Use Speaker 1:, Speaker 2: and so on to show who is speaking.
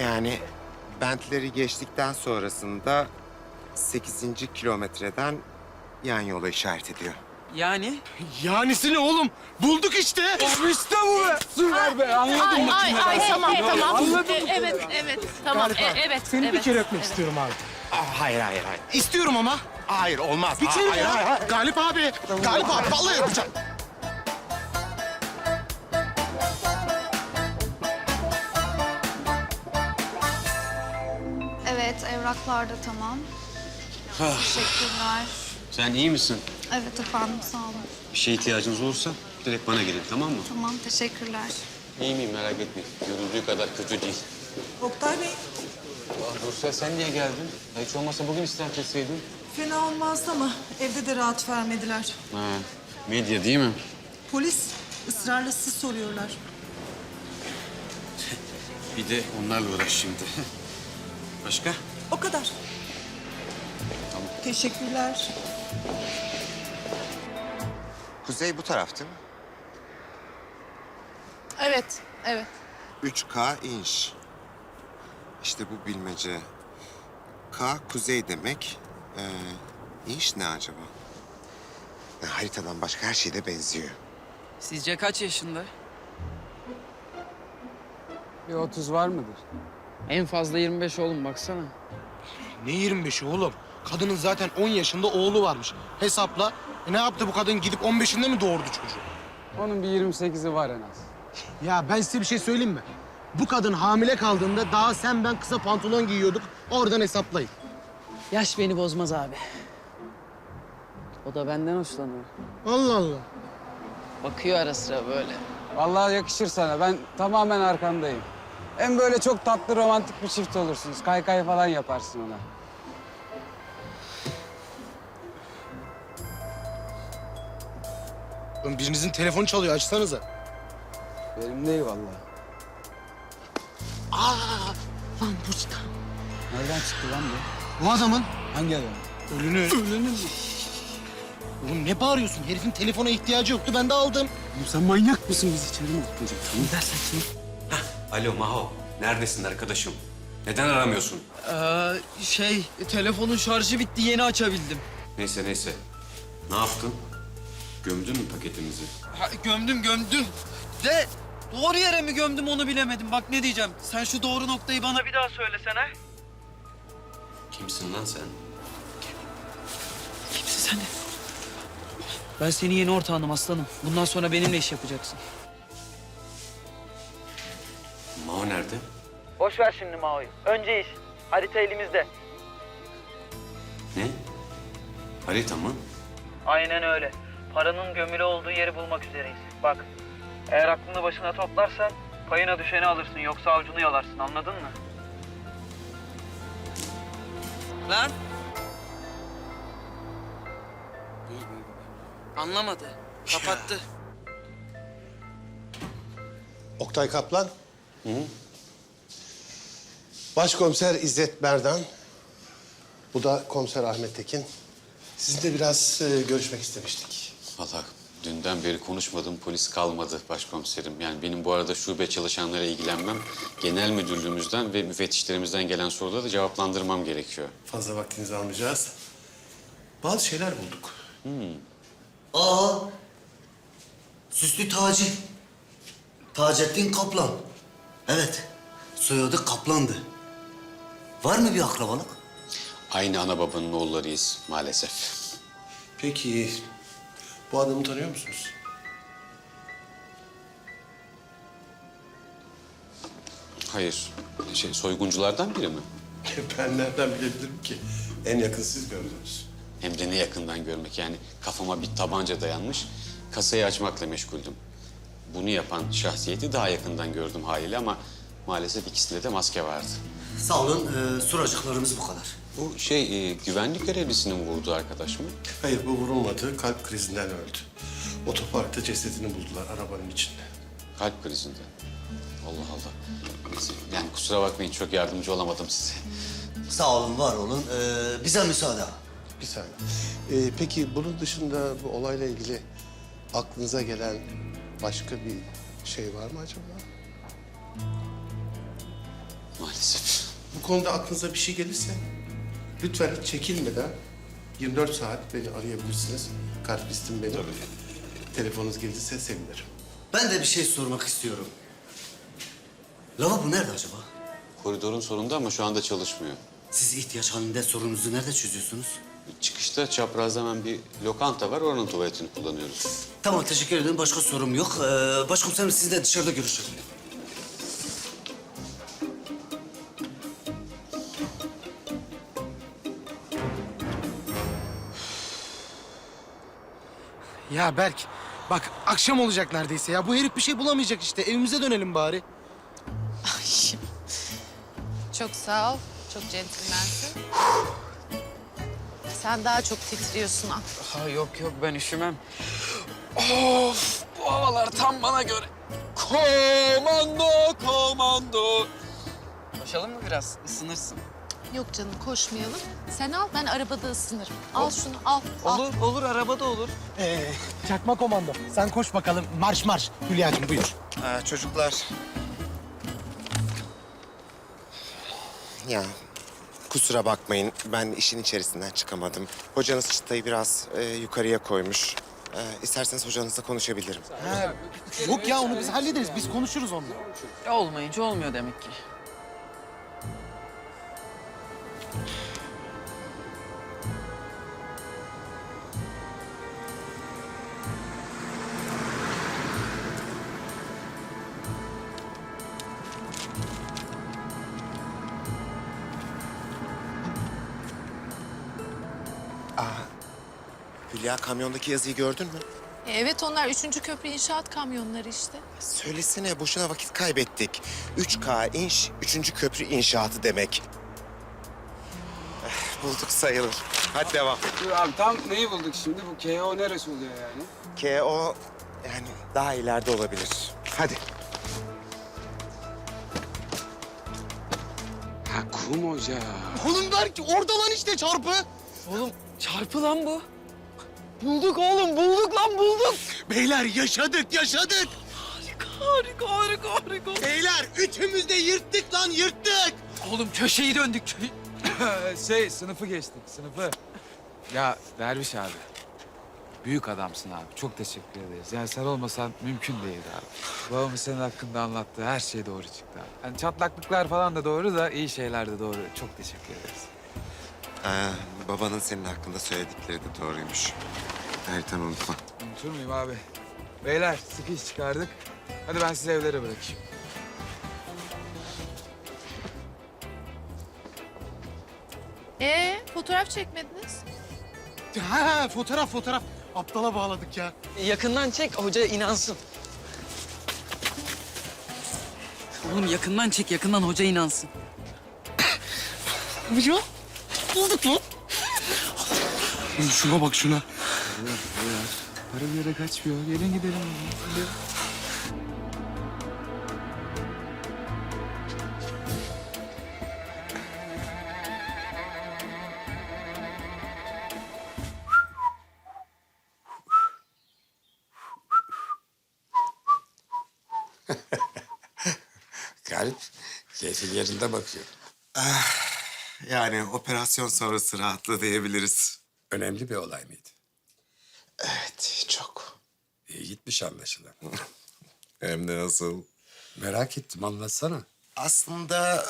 Speaker 1: Yani bentleri geçtikten sonrasında 8. kilometreden yan yola işaret ediyor.
Speaker 2: Yani?
Speaker 3: Yanisi ne oğlum? Bulduk işte.
Speaker 2: İşte bu be. Süper be. Anladın mı?
Speaker 4: Ay ay tamam tamam.
Speaker 2: Anladın
Speaker 4: E, evet evet tamam e, evet.
Speaker 3: Seni
Speaker 4: evet.
Speaker 3: bir kere öpmek istiyorum abi.
Speaker 1: Aa, hayır hayır hayır. İstiyorum ama. Hayır olmaz.
Speaker 3: Bir kere
Speaker 1: hayır, hayır, hayır.
Speaker 3: Galip abi. Galip abi vallahi yapacağım.
Speaker 5: Evet, evraklar da tamam. Teşekkürler.
Speaker 6: Sen iyi misin?
Speaker 5: Evet efendim, sağ olun.
Speaker 6: Bir şeye ihtiyacınız olursa direkt bana gelin tamam mı?
Speaker 5: Tamam, teşekkürler.
Speaker 6: İyi miyim merak etmeyin. Görüldüğü kadar kötü değil.
Speaker 7: Oktay Bey,
Speaker 6: Aa, Nursel sen niye geldin? Ya Hiç olmazsa bugün istirahat etseydin.
Speaker 7: fena olmazdı ama evde de rahat vermediler.
Speaker 6: Ha, medya değil mi?
Speaker 7: Polis ısrarla siz soruyorlar.
Speaker 6: Bir de onlarla uğraş şimdi. Başka?
Speaker 7: O kadar. Teşekkürler.
Speaker 1: Kuzey bu taraf değil mi?
Speaker 4: Evet evet.
Speaker 1: 3K inç. İşte bu bilmece. K kuzey demek. Ee, inç ne acaba? Ya, haritadan başka her şeyde benziyor.
Speaker 2: Sizce kaç yaşında?
Speaker 8: Bir 30 var mıdır?
Speaker 2: En fazla 25 oğlum baksana.
Speaker 3: Ne 25'i oğlum? Kadının zaten 10 yaşında oğlu varmış. Hesapla. E ne yaptı bu kadın? Gidip 15'inde mi doğurdu çocuğu?
Speaker 8: Onun bir 28'i var en az.
Speaker 3: Ya ben size bir şey söyleyeyim mi? Bu kadın hamile kaldığında daha sen ben kısa pantolon giyiyorduk. Oradan hesaplayın.
Speaker 2: Yaş beni bozmaz abi. O da benden hoşlanıyor.
Speaker 3: Allah Allah.
Speaker 2: Bakıyor ara sıra böyle.
Speaker 8: Vallahi yakışır sana. Ben tamamen arkandayım. Hem böyle çok tatlı romantik bir çift olursunuz. Kaykay falan yaparsın ona.
Speaker 3: Oğlum birinizin telefonu çalıyor. Açsanıza.
Speaker 8: Benim değil vallahi.
Speaker 3: Lan bu
Speaker 8: Nereden çıktı lan bu?
Speaker 3: Bu adamın
Speaker 8: Hangi adam?
Speaker 3: ölünü. Ölünü mü? Oğlum ne bağırıyorsun? Herifin telefona ihtiyacı yoktu. Ben de aldım.
Speaker 8: Oğlum sen manyak mısın? Biz içeri mi atlayacaksın? Ne dersen şimdi?
Speaker 6: Alo Maho. Neredesin arkadaşım? Neden aramıyorsun?
Speaker 2: Ee, şey telefonun şarjı bitti yeni açabildim.
Speaker 6: Neyse neyse. Ne yaptın? Gömdün mü paketimizi?
Speaker 2: Ha, gömdüm gömdüm. De doğru yere mi gömdüm onu bilemedim. Bak ne diyeceğim. Sen şu doğru noktayı bana bir daha söylesene.
Speaker 6: Kimsin lan sen?
Speaker 2: Kimsin sen de? Ben senin yeni ortağınım aslanım. Bundan sonra benimle iş yapacaksın.
Speaker 6: Maho nerede?
Speaker 2: Boş ver şimdi Mao'yu. Önce iş. Harita elimizde.
Speaker 6: Ne? Harita mı?
Speaker 2: Aynen öyle. Paranın gömülü olduğu yeri bulmak üzereyiz. Bak, eğer aklını başına toplarsan payına düşeni alırsın yoksa avcunu yalarsın anladın mı? Lan! Anlamadı. Kapattı.
Speaker 9: Oktay Kaplan. Başkomiser İzzet Berdan. Bu da komiser Ahmet Tekin. Sizinle biraz e, görüşmek istemiştik.
Speaker 6: Vallahi dünden beri konuşmadığım polis kalmadı başkomiserim. Yani benim bu arada şube çalışanlara ilgilenmem, genel müdürlüğümüzden ve müfettişlerimizden gelen soruları da cevaplandırmam gerekiyor.
Speaker 9: Fazla vaktinizi almayacağız. Bazı şeyler bulduk.
Speaker 10: Aa, Süslü Taci. Taceddin Kaplan. Evet, soyadı Kaplan'dı. Var mı bir akrabalık?
Speaker 6: Aynı ana babanın oğullarıyız maalesef.
Speaker 9: Peki bu adamı tanıyor musunuz?
Speaker 6: Hayır, şey soygunculardan biri mi?
Speaker 9: ben nereden bilebilirim ki? En yakın siz gördünüz.
Speaker 6: Hem de ne yakından görmek yani kafama bir tabanca dayanmış, kasayı açmakla meşguldüm. Bunu yapan şahsiyeti daha yakından gördüm haliyle ama maalesef ikisinde de maske vardı.
Speaker 10: Sağ olun, ee, soracaklarımız bu kadar.
Speaker 6: Bu şey e, güvenlik görevlisinin vurduğu arkadaş mı?
Speaker 9: Hayır bu vurulmadı. Kalp krizinden öldü. Otoparkta cesedini buldular arabanın içinde.
Speaker 6: Kalp krizinde. Allah Allah. Neyse, Yani kusura bakmayın çok yardımcı olamadım size.
Speaker 10: Sağ olun, var olun. Ee, bize müsaade.
Speaker 9: Bir saniye. Ee, peki bunun dışında bu olayla ilgili aklınıza gelen başka bir şey var mı acaba?
Speaker 6: Maalesef.
Speaker 9: Bu konuda aklınıza bir şey gelirse lütfen hiç çekinmeden 24 saat beni arayabilirsiniz. Kartlistim benim. Telefonunuz gelirse sevinirim.
Speaker 10: Ben de bir şey sormak istiyorum. Lavabo nerede acaba?
Speaker 6: Koridorun sonunda ama şu anda çalışmıyor.
Speaker 10: Siz ihtiyaç halinde sorununuzu nerede çözüyorsunuz?
Speaker 6: Çıkışta çaprazda hemen bir lokanta var. Oranın tuvaletini kullanıyoruz.
Speaker 10: Tamam teşekkür ederim. Başka sorum yok. Ee, başkomiserim sizinle dışarıda görüşelim.
Speaker 3: Ya Berk bak akşam olacak neredeyse ya. Bu herif bir şey bulamayacak işte. Evimize dönelim bari.
Speaker 4: Çok sağ ol. Çok centilmensin. Sen daha çok titriyorsun. ah.
Speaker 8: Ha, yok yok ben üşümem. Of bu havalar tam bana göre. Komando komando. Koşalım mı biraz? Isınırsın.
Speaker 4: Yok canım koşmayalım. Sen al ben arabada ısınırım. Al şunu al. al.
Speaker 8: Olur olur arabada olur.
Speaker 3: Ee, çakma komando. Sen koş bakalım. Marş marş. Hülya'cığım buyur.
Speaker 1: Aa, çocuklar. Ya kusura bakmayın ben işin içerisinden çıkamadım. Hocanız çıtayı biraz e, yukarıya koymuş. E, isterseniz hocanızla konuşabilirim.
Speaker 3: Ha, yok ya onu biz hallederiz. Biz konuşuruz onunla.
Speaker 2: Olmayınca olmuyor demek ki.
Speaker 1: Hülya kamyondaki yazıyı gördün mü?
Speaker 4: E, Evet onlar üçüncü köprü inşaat kamyonları işte.
Speaker 1: Söylesene boşuna vakit kaybettik. 3K inş, 3. köprü inşaatı demek. Eh, Bulduk sayılır. Hadi devam.
Speaker 8: Dur abi tam neyi bulduk şimdi? Bu KO neresi oluyor yani?
Speaker 1: KO yani daha ileride olabilir. Hadi.
Speaker 8: Ha kum hoca.
Speaker 3: Oğlum Berk orada lan işte çarpı.
Speaker 2: Oğlum çarpı lan bu. Bulduk oğlum bulduk lan bulduk.
Speaker 3: Beyler yaşadık yaşadık.
Speaker 2: Harika harika harika.
Speaker 3: Beyler üçümüz de yırttık lan yırttık.
Speaker 2: Oğlum köşeyi döndük.
Speaker 8: şey sınıfı geçtik sınıfı. Ya Derviş abi. Büyük adamsın abi. Çok teşekkür ederiz. Yani sen olmasan mümkün değildi abi. Babamın senin hakkında anlattığı her şey doğru çıktı abi. Yani çatlaklıklar falan da doğru da iyi şeyler de doğru. Çok teşekkür ederiz.
Speaker 1: Ee, babanın senin hakkında söyledikleri de doğruymuş. Haritanı unutma.
Speaker 8: Unutur muyum abi? Beyler sıkı iş çıkardık. Hadi ben sizi evlere bırakayım.
Speaker 4: Ee fotoğraf çekmediniz?
Speaker 3: Ha fotoğraf fotoğraf. Aptala bağladık ya.
Speaker 2: Yakından çek hoca inansın. Oğlum yakından çek yakından hoca inansın.
Speaker 3: Ya bulduk mu? Şuna bak şuna.
Speaker 8: Para bir yere kaçmıyor. Gelin gidelim.
Speaker 11: Galip keyfin yerinde bakıyor.
Speaker 1: Yani operasyon sonrası rahatlığı diyebiliriz.
Speaker 11: Önemli bir olay mıydı?
Speaker 1: Evet, çok.
Speaker 11: İyi gitmiş anlaşılan.
Speaker 1: Hem de nasıl?
Speaker 11: Merak ettim anlatsana.
Speaker 1: Aslında